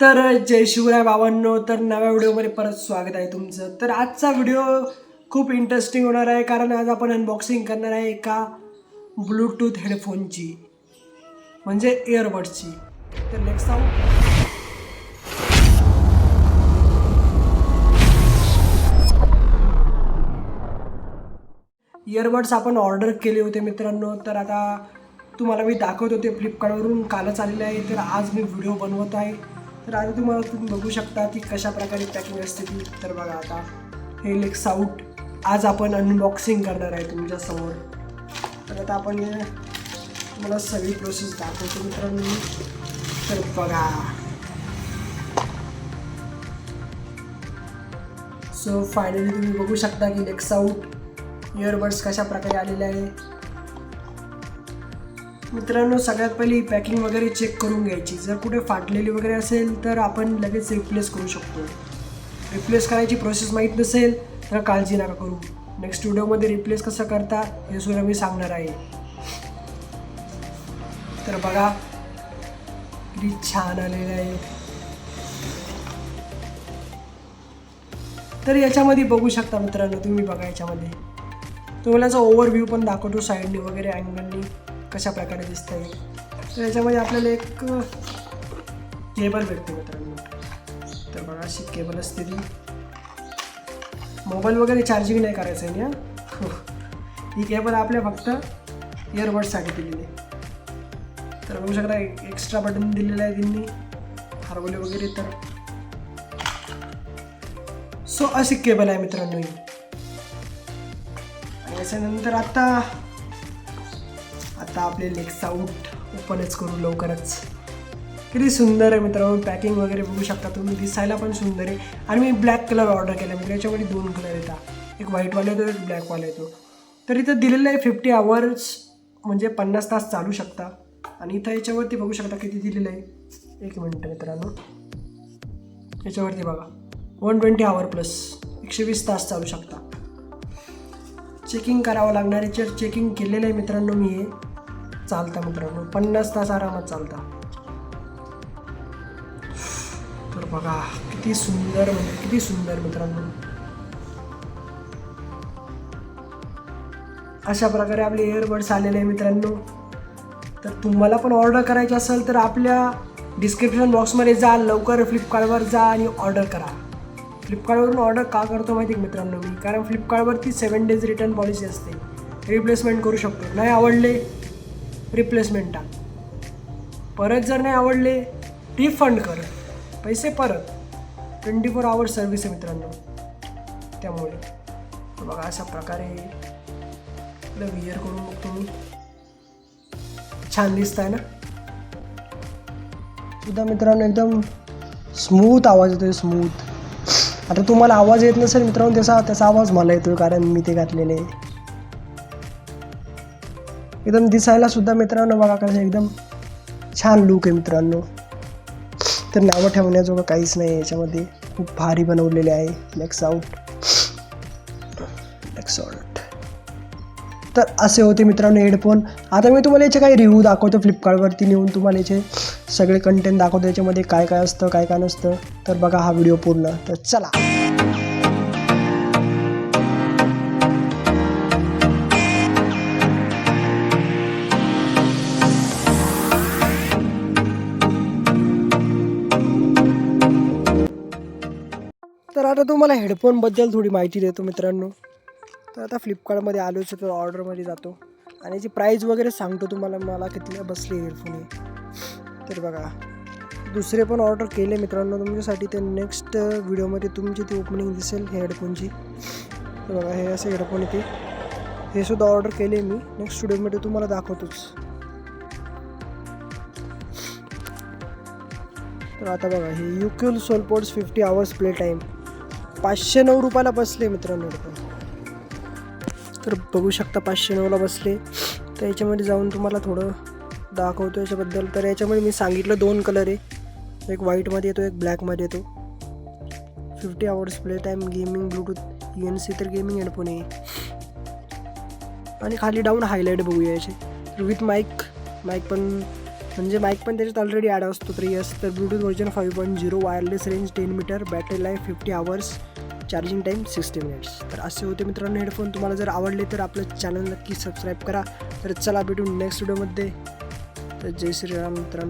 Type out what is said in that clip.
तर जय शिवराय बाबांनो तर नव्या व्हिडिओमध्ये परत स्वागत आहे तुमचं. तर आजचा व्हिडिओ खूप इंटरेस्टिंग होणार आहे कारण आज आपण अनबॉक्सिंग करणार आहे एका ब्लूटूथ हेडफोनची म्हणजे इयरबड्सची तर नेक्स्ट इयरबड्स आपण ऑर्डर केले होते मित्रांनो. तर आता तुम्हाला मी दाखवत होते फ्लिपकार्टवरून कालच आलेले आहे. तर आज मी व्हिडिओ बनवत आहे. तर आता तुम्हाला तुम्ही बघू शकता की कशा प्रकारे पॅकिंग असते ती. तर बघा आता हे लेक्स आउट आज आपण अनबॉक्सिंग करणार आहे तुमच्यासमोर तर आता आपण हे तुम्हाला सगळी प्रोसेस दाखवतो मित्रांनो. तर बघा. सो फायनली तुम्ही बघू शकता की लेक्स आउट इयरबड्स कशा प्रकारे आलेले आहे. मित्रांनो सगळ्यात पहिली पॅकिंग वगैरे चेक करून घ्यायची. जर कुठे फाटलेली वगैरे असेल तर आपण लगेच रिप्लेस करू शकतो. रिप्लेस करायची प्रोसेस माहीत नसेल तर काळजी नका करू. नेक्स्ट व्हिडिओमध्ये रिप्लेस कसं करता हे सुद्धा मी सांगणार आहे. तर बघा किती छान आलेलं आहे. तर याच्यामध्ये बघू शकता मित्रांनो तुम्ही बघा याच्यामध्ये. तुम्हाला याचा ओव्हरव्ह्यू पण दाखवतो साईडनी वगैरे अँगलनी कशा प्रकारे दिसतं आहे तर याच्यामध्ये आपल्याला एक केबल भेटते मित्रांनो. तर बघा अशी केबल असते ती. मोबाईल वगैरे चार्जिंग नाही करायचं आहे ना हो. ही केबल आपल्या फक्त इयरबड्ससाठी दिलेली तर बघू शकता एक्स्ट्रा बटन दिलेलं आहे त्यांनी. हरवले वगैरे तर. सो अशी केबल आहे मित्रांनो ही. आणि याच्यानंतर आता आता आपले लेग्स आउट ओपनच करू लवकरच. किती सुंदर आहे मित्रांनो पॅकिंग वगैरे बघू शकता तुम्ही दिसायला पण सुंदर आहे. आणि मी ब्लॅक कलर ऑर्डर केला मित्र याच्यामध्ये दोन कलर येतात. एक व्हाईटवाला येतो एक ब्लॅकवाला येतो. तर इथं दिलेलं आहे फिफ्टी आवर्स म्हणजे पन्नास तास चालू शकता. आणि इथं याच्यावरती बघू शकता किती दिलेलं आहे. एक मिनटं मित्रांनो. याच्यावरती बघा. वन ट्वेंटी आवर प्लस एकशे वीस तास चालू शकता. चेकिंग करावं लागणार याच्यावर चेकिंग केलेलं आहे मित्रांनो मी हे. चालता मित्रांनो पन्नास तास आरामात चालता. तर बघा किती सुंदर म्हणजे किती सुंदर मित्रांनो. अशा प्रकारे आपले इयरबड्स आलेले आहे मित्रांनो. तर तुम्हाला पण ऑर्डर करायची असेल तर आपल्या डिस्क्रिप्शन बॉक्समध्ये जा लवकर फ्लिपकार्टवर जा आणि ऑर्डर करा. फ्लिपकार्टवरून ऑर्डर का करतो माहिती आहे मित्रांनो मी? कारण फ्लिपकार्टवरती सेवन डेज रिटर्न पॉलिसी असते. रिप्लेसमेंट करू शकतो. नाही आवडले रिप्लेसमेंट टाक परत जर नाही आवडले रिफंड कर. पैसे परत. ट्वेंटी फोर आवर्स सर्व्हिस आहे मित्रांनो. त्यामुळे. बघा अशा प्रकारे आपलं विअर करून मग तुम्ही छान दिसत आहे ना? सुद्धा मित्रांनो एकदम स्मूथ आवाज येतोय स्मूथ आता तुम्हाला आवाज येत नसेल मित्रांनो त्याचा त्याचा आवाज मला येतोय कारण मी ते घातलेले आहे. एकदम दिसायला सुद्धा मित्रांनो बघा कसं एकदम छान लुक आहे मित्रांनो. तर नावं ठेवण्याजोगं काहीच नाही आहे याच्यामध्ये. खूप भारी बनवलेले आहे. नेक्स्ट आउट नेक्स्ट आउट तर असे होते मित्रांनो हेडफोन आता मी तुम्हाला याचे काही रिव्ह्यू दाखवतो फ्लिपकार्टवरती नेऊन तुम्हाला याचे सगळे कंटेंट दाखवतो याच्यामध्ये काय काय असतं काय काय नसतं. तर बघा हा व्हिडिओ पूर्ण. तर चला. आता तुम्हाला हेडफोनबद्दल थोडी माहिती देतो मित्रांनो. तर आता फ्लिपकार्टमध्ये आलोच तर ऑर्डरमध्ये जातो. आणि याची प्राईज वगैरे सांगतो तुम्हाला मला कितीला बसली हेडफोन हे. तर बघा दुसरे पण ऑर्डर केले मित्रांनो तुमच्यासाठी. ते नेक्स्ट व्हिडिओमध्ये तुमची ती ओपनिंग दिसेल हे हेडफोनची तर बघा हे असे हेडफोन येते. हे सुद्धा ऑर्डर केले मी. नेक्स्ट व्हिडिओमध्ये तुम्हाला दाखवतोच. तर आता बघा हे युक्युल सोलपोर्ट्स फिफ्टी आवर्स प्ले टाईम पाचशे नऊ रुपयाला बसले मित्रांनो तर बघू शकता पाचशे नऊला बसले. तर याच्यामध्ये जाऊन तुम्हाला थोडं दाखवतो याच्याबद्दल. तर याच्यामध्ये मी सांगितलं दोन कलर आहे. एक व्हाईटमध्ये येतो एक ब्लॅकमध्ये येतो. Fifty hours play time gaming bluetooth N C तर गेमिंग हेडफोन आहे. आणि खाली डाऊन हायलाईट बघूया याचे. विथ माईक माईक पण म्हणजे माईक पण त्याच्यात ऑलरेडी ॲड असतो. तर यस तर bluetooth version five point zero wireless range ten metre battery life fifty hours charging time sixty minutes तर असे होते मित्रांनो हेडफोन तुम्हाला जर आवडले तर आपलं चॅनल नक्की सबस्क्राईब करा. तर चला भेटू नेक्स्ट व्हिडिओमध्ये तर जय श्रीराम मित्रांनो.